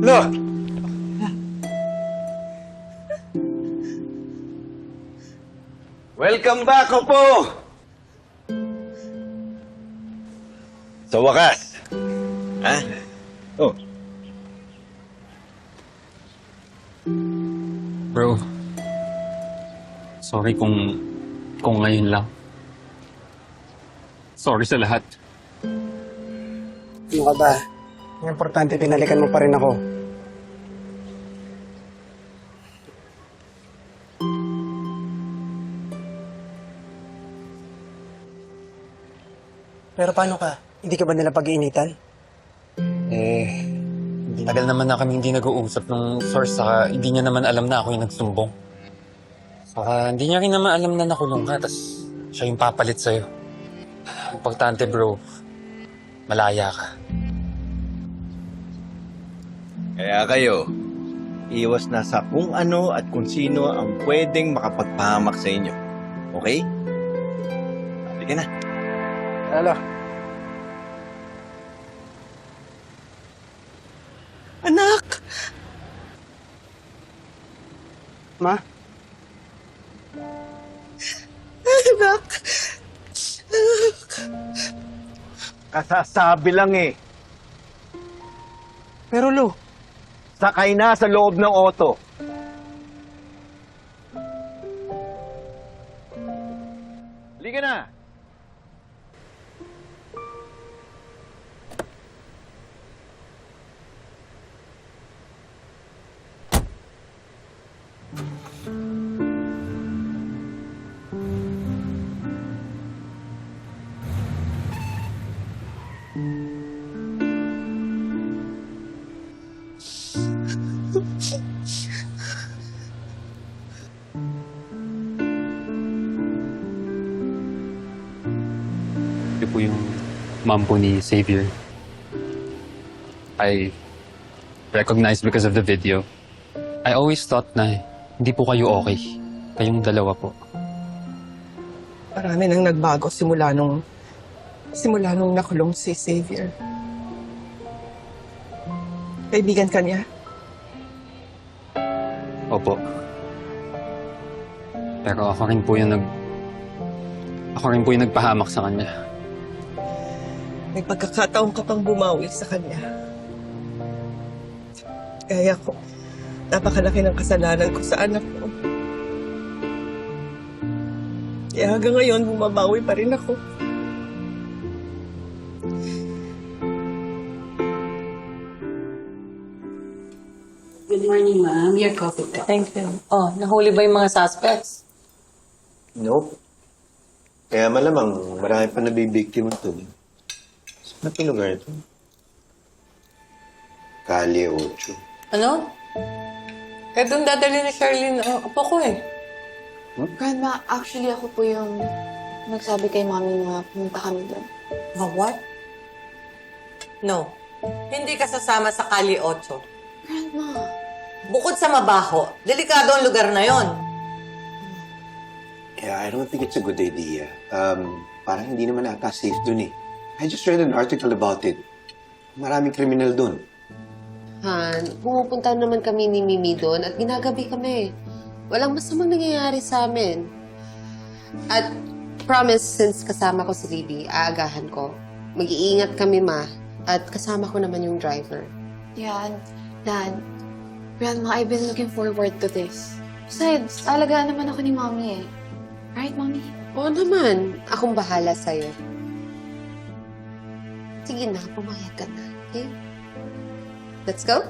Lo! Welcome back, Opo! Sa wakas. Ha? Oh, Bro, sorry kung kung ngayon lang. Sorry sa lahat. Ano ka ba? Ang importante, pinalikan mo pa rin ako. Pero paano ka? Hindi ka ba nila pag-iinitan? Eh, tagal naman na kami hindi nag-uusap nung source saka hindi niya naman alam na ako yung nagsumbong. Saka hindi niya rin naman alam na nakulong ka, tas siya yung papalit sa'yo. Importante bro, malaya ka. Kaya kayo, iwas na sa kung ano at kung sino ang pwedeng makapagpahamak sa inyo. Okay? Sige na. Lalo. Anak! Ma? Anak! Kasasabi lang eh. Pero Lo, Sakay na sa loob ng auto. Liga na! Ito po yung mom po ni Xavier. I recognize because of the video. I always thought na hindi po kayo okay. Kayong dalawa po. Marami nang nagbago simula nung simula nung nakulong si Xavier. Kaibigan ka niya? Opo. Pero ako rin po yung nag... Ako rin po yung nagpahamak sa kanya. May pagkakataon ka pang bumawi sa kanya. Kaya ko, napakalaki ng kasalanan ko sa anak ko. Kaya hanggang ngayon, bumabawi pa rin ako. Good morning, ma'am. Your coffee po. Thank you. Oh, nahuli ba yung mga suspects? Nope. Kaya malamang marami pa nabibiktima to. Saan na lugar ito? Kali 8. Ano? Kaya doon dadali ni Charlene ang apo ko eh. Grandma, actually ako po yung nagsabi kay mami na pumunta kami doon. Ma, what? No. Hindi ka sasama sa Kali 8. Grandma, Bukod sa mabaho, delikado ang lugar na yon. Yeah, I don't think it's a good idea. Um, parang hindi naman ata safe dun eh. I just read an article about it. Maraming kriminal dun. Han, pumupunta naman kami ni Mimi doon at ginagabi kami. Walang masamang nangyayari sa amin. At promise, since kasama ko si Libby, aagahan ko. Mag-iingat kami, ma. At kasama ko naman yung driver. yan, Dad, Grandma, I've been looking forward to this. Besides, alagaan naman ako ni Mommy eh. Right, Mommy? Oo naman, akong bahala sa'yo. Sige na, pumayag ka na. Okay? Let's go?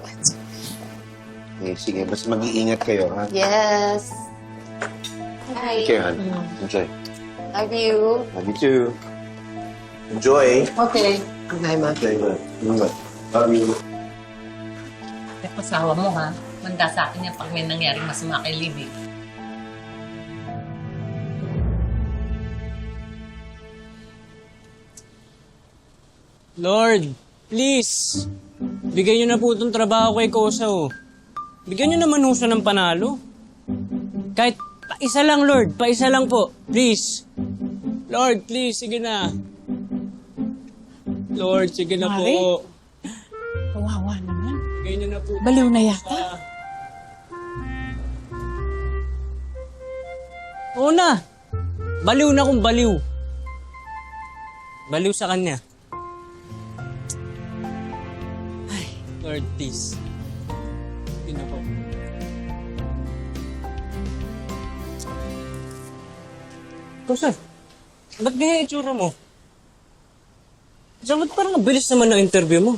Eh, sige, mas mag-iingat kayo, ha? Yes! Take Bye. care, hon. Enjoy. Love you. Love you too. Enjoy! Okay. Bye, ma. Enjoy. Ingat. Love you. Yung asawa mo, ha? Manda sa akin yan pag may nangyaring masama kay Libby. Lord, please. Bigyan niyo na po itong trabaho kay Koso. Bigyan niyo naman ho siya ng panalo. Kahit pa isa lang, Lord. Pa isa lang po. Please. Lord, please. Sige na. Lord, sige na Mari? po. Kawawa naman. Bigyan niyo na po. Baliw na yata. Oo na. Baliw na kung baliw. Baliw sa kanya. Lord, please. Yun po. Kusa, ba't ganyan itsura mo? Sa ba't parang ang bilis naman ng interview mo?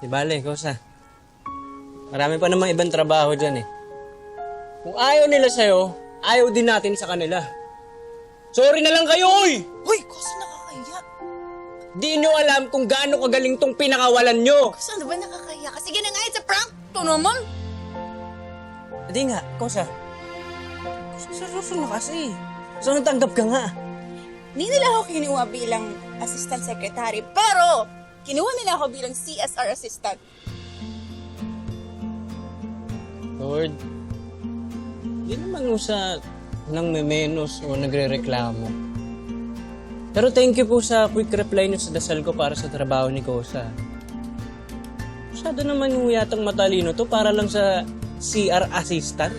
Di bale, Kosa. Marami pa namang ibang trabaho dyan eh. Kung ayaw nila sa'yo, ayaw din natin sa kanila. Sorry na lang kayo, oy! Uy, kasi nakakaya. Di nyo alam kung gaano kagaling tong pinakawalan nyo. Kasi ano ba nakakaya? Kasi na nga, it's a prank. Ito naman. Hindi nga, Kosa. Kosa, seryoso na kasi. So, natanggap ka nga. Hindi nila ako kinuha bilang assistant secretary, pero kinuha nila ako bilang CSR assistant. Lord, di naman usa nang memenos o nagre-reklamo. Pero thank you po sa quick reply niyo sa dasal ko para sa trabaho ni Kosa. Masyado naman yung yatang matalino to para lang sa CR assistant.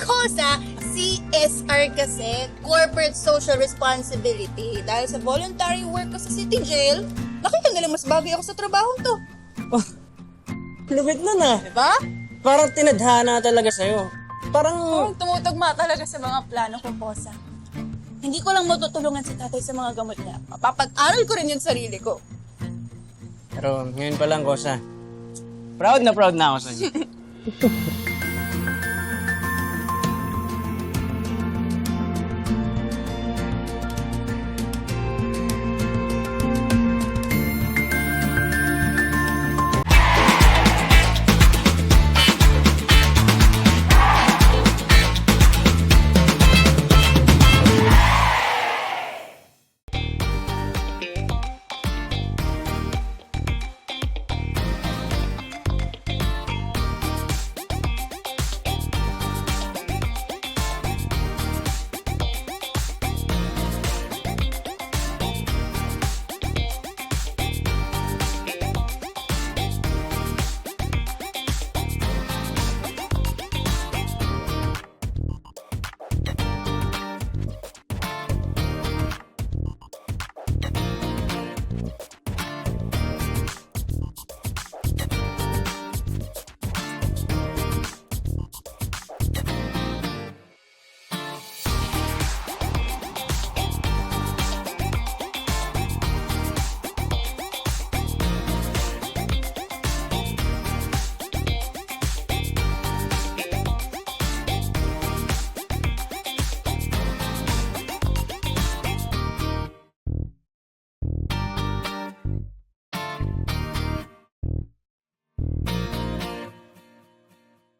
Kosa, CSR kasi, Corporate Social Responsibility. Dahil sa voluntary work ko sa City Jail, nakita nila mas bagay ako sa trabaho to. Lupit na na. Diba? Parang tinadhana talaga sa'yo. Parang... Oo, tumutugma talaga sa mga plano ko, Kosa. Hindi ko lang matutulungan si tatay sa mga gamot niya. Mapapag-aral ko rin yung sarili ko. Pero ngayon pa lang, Kosa. Proud na proud na ako sa inyo.